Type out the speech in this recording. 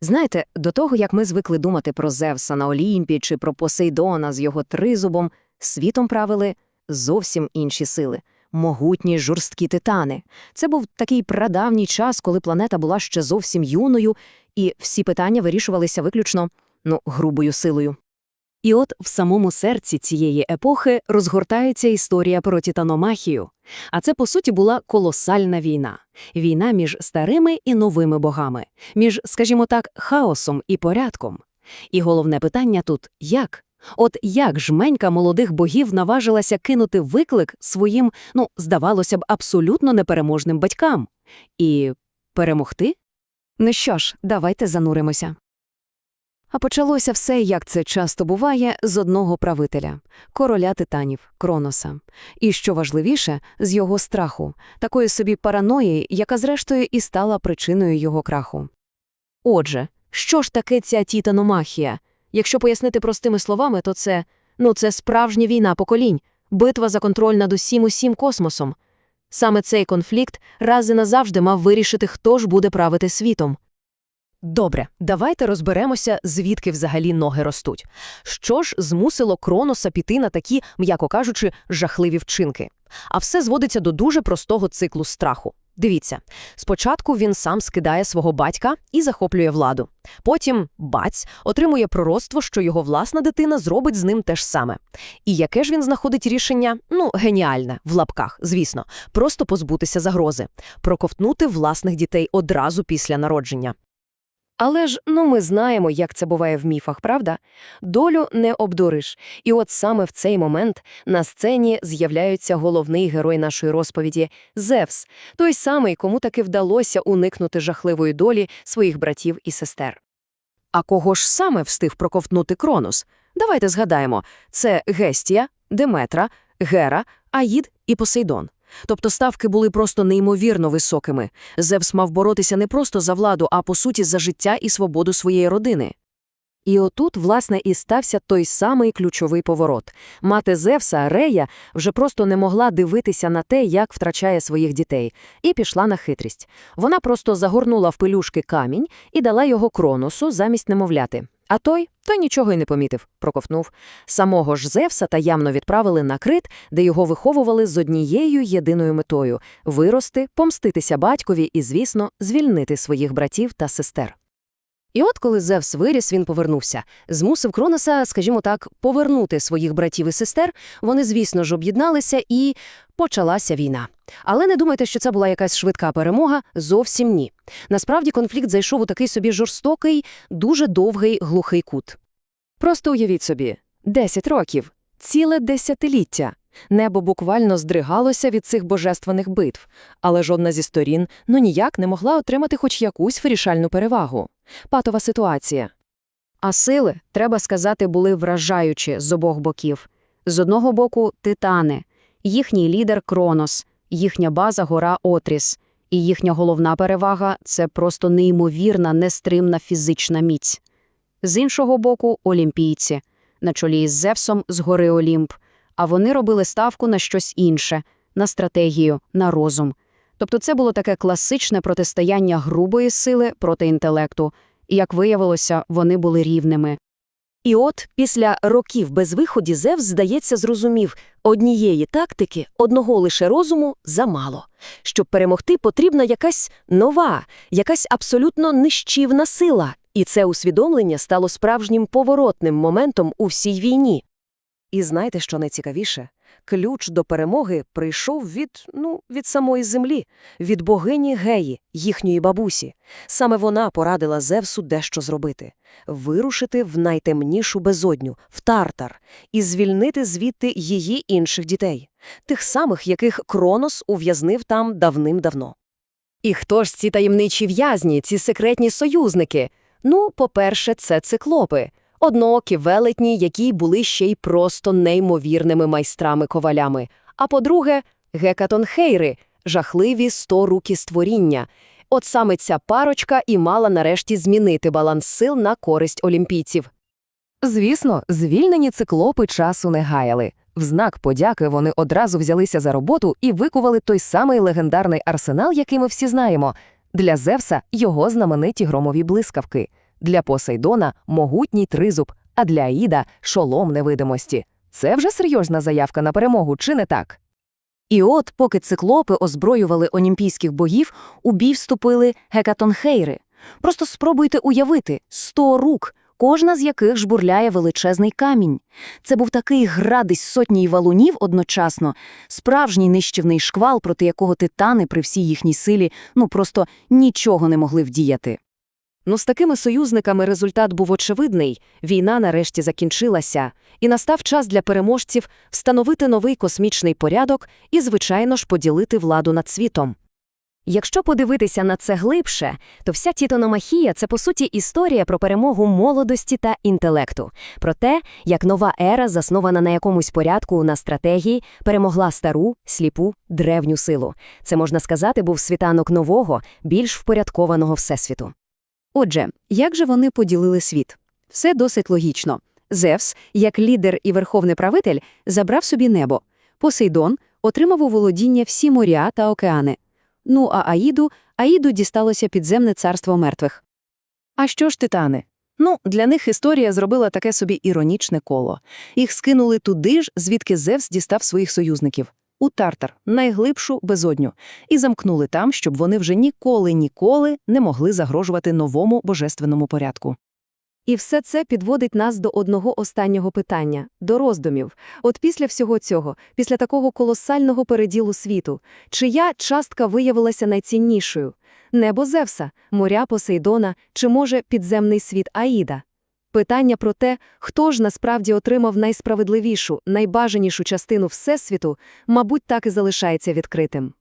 Знаєте, до того, як ми звикли думати про Зевса на Олімпі чи про Посейдона з його тризубом, світом правили зовсім інші сили. Могутні жорсткі титани. Це був такий прадавній час, коли планета була ще зовсім юною, і всі питання вирішувалися виключно, ну, грубою силою. І от в самому серці цієї епохи розгортається історія про титаномахію. А це, по суті, була колосальна війна. Війна між старими і новими богами, між, скажімо так, хаосом і порядком. І головне питання тут – як? От як жменька молодих богів наважилася кинути виклик своїм, ну, здавалося б, абсолютно непереможним батькам? І перемогти? Ну що ж, давайте зануримося. А почалося все, як це часто буває, з одного правителя – короля титанів, Кроноса. І, що важливіше, з його страху, такої собі параної, яка зрештою і стала причиною його краху. Отже, що ж таке ця титаномахія? Якщо пояснити простими словами, то це, ну, це справжня війна поколінь, битва за контроль над усім усім космосом. Саме цей конфлікт раз і назавжди мав вирішити, хто ж буде правити світом. Добре, давайте розберемося, звідки взагалі ноги ростуть. Що ж змусило Кроноса піти на такі, м'яко кажучи, жахливі вчинки? А все зводиться до дуже простого циклу страху. Дивіться, спочатку він сам скидає свого батька і захоплює владу. Потім баць отримує пророцтво, що його власна дитина зробить з ним те ж саме. І яке ж він знаходить рішення? Ну, геніальне, в лапках, звісно, просто позбутися загрози, проковтнути власних дітей одразу після народження. Але ж, ну ми знаємо, як це буває в міфах, правда? Долю не обдуриш. І от саме в цей момент на сцені з'являється головний герой нашої розповіді – Зевс, той самий, кому таки вдалося уникнути жахливої долі своїх братів і сестер. А кого ж саме встиг проковтнути Кронос? Давайте згадаємо – це Гестія, Деметра, Гера, Аїд і Посейдон. Тобто ставки були просто неймовірно високими. Зевс мав боротися не просто за владу, а по суті за життя і свободу своєї родини. І отут, власне, і стався той самий ключовий поворот. Мати Зевса, Рея, вже просто не могла дивитися на те, як втрачає своїх дітей, і пішла на хитрість. Вона просто загорнула в пелюшки камінь і дала його Кроносу замість немовляти. А той, той нічого й не помітив, проковтнув. Самого ж Зевса таямно відправили на крит, де його виховували з однією єдиною метою – вирости, помститися батькові і, звісно, звільнити своїх братів та сестер. І от коли Зевс виріс, він повернувся. Змусив Кроноса, скажімо так, повернути своїх братів і сестер. Вони, звісно ж, об'єдналися і почалася війна. Але не думайте, що це була якась швидка перемога, зовсім ні. Насправді конфлікт зайшов у такий собі жорстокий, дуже довгий глухий кут. Просто уявіть собі, 10 років, ціле десятиліття. Небо буквально здригалося від цих божественних битв, але жодна зі сторін ну ніяк не могла отримати хоч якусь вирішальну перевагу. Патова ситуація. А сили, треба сказати, були вражаючі з обох боків. З одного боку – титани, їхній лідер – Кронос, їхня база – гора Отріс, і їхня головна перевага – це просто неймовірна, нестримна фізична міць. З іншого боку – олімпійці, на чолі із Зевсом з гори Олімп, а вони робили ставку на щось інше – на стратегію, на розум. Тобто це було таке класичне протистояння грубої сили проти інтелекту, і, як виявилося, вони були рівними. І от, після років безвиході Зевс, здається, зрозумів, однієї тактики, одного лише розуму замало. Щоб перемогти, потрібна якась нова, якась абсолютно нищівна сила. І це усвідомлення стало справжнім поворотним моментом у всій війні. І знаєте, що найцікавіше? Ключ до перемоги прийшов від, ну, від самої землі, від богині Геї, їхньої бабусі. Саме вона порадила Зевсу дещо зробити – вирушити в найтемнішу безодню, в Тартар, і звільнити звідти її інших дітей, тих самих, яких Кронос ув'язнив там давним-давно. І хто ж ці таємничі в'язні, ці секретні союзники? Ну, по-перше, це циклопи – одноокі велетні, які були ще й просто неймовірними майстрами-ковалями. А по-друге, гекатонхейри – жахливі сторукі створіння. От саме ця парочка і мала нарешті змінити баланс сил на користь олімпійців. Звісно, звільнені циклопи часу не гаяли. В знак подяки вони одразу взялися за роботу і викували той самий легендарний арсенал, який ми всі знаємо. Для Зевса – його знамениті громові блискавки – Для Посейдона – могутній тризуб, а для Аїда – шолом невидимості. Це вже серйозна заявка на перемогу, чи не так? І от, поки циклопи озброювали олімпійських богів, у бій вступили гекатонхейри. Просто спробуйте уявити – сто рук, кожна з яких жбурляє величезний камінь. Це був такий град сотні валунів одночасно, справжній нищівний шквал, проти якого титани при всій їхній силі ну просто нічого не могли вдіяти. Ну, з такими союзниками результат був очевидний. Війна нарешті закінчилася, і настав час для переможців встановити новий космічний порядок і, звичайно ж, поділити владу над світом. Якщо подивитися на це глибше, то вся тітономахія – це, по суті, історія про перемогу молодості та інтелекту, про те, як нова ера, заснована на якомусь порядку на стратегії, перемогла стару, сліпу, древню силу. Це, можна сказати, був світанок нового, більш впорядкованого всесвіту. Отже, як же вони поділили світ? Все досить логічно. Зевс, як лідер і верховний правитель, забрав собі небо. Посейдон отримав у володіння всі моря та океани. Ну а Аїду, Аїду дісталося підземне царство мертвих. А що ж титани? Ну, для них історія зробила таке собі іронічне коло. Їх скинули туди ж, звідки Зевс дістав своїх союзників. У Тартар, найглибшу безодню, і замкнули там, щоб вони вже ніколи-ніколи не могли загрожувати новому божественному порядку. І все це підводить нас до одного останнього питання – до роздумів. От після всього цього, після такого колосального переділу світу, чия частка виявилася найціннішою? Небо Зевса, моря Посейдона чи, може, підземний світ Аїда? Питання про те, хто ж насправді отримав найсправедливішу, найбажанішу частину Всесвіту, мабуть, так і залишається відкритим.